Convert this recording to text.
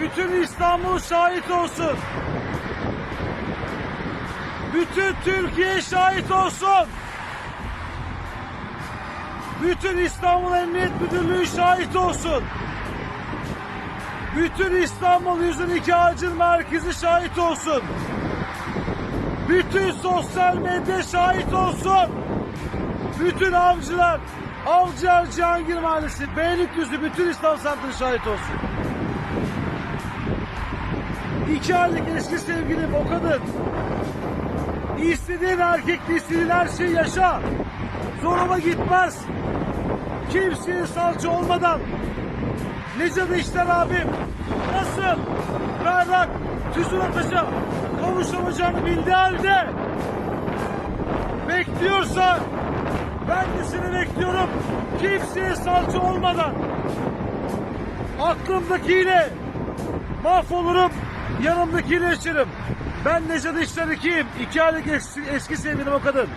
Bütün İstanbul şahit olsun. Bütün Türkiye şahit olsun. Bütün İstanbul Emniyet Müdürlüğü şahit olsun. Bütün İstanbul 112 Acil Merkezi şahit olsun. Bütün sosyal medya şahit olsun. Bütün avcılar, Avcılar Cihangir Mahallesi, Beylikdüzü, bütün İstanbul semtleri şahit olsun. İki aylık eski sevgilim o kadın. İstediğin erkekle istediğin her şeyi yaşa. Zoruma gitmez. Kimseye salça olmadan. Necdet İşler abim nasıl berrak tüzün ataşa kavuşamayacağını bildiği halde bekliyorsa ben de seni bekliyorum. Kimseye salça olmadan aklımdakiyle mahvolurum, yanımdakiyle yaşarım. Ben Necdet İşler 2'yim. İki aylık eski, eski sevgilim o kadın.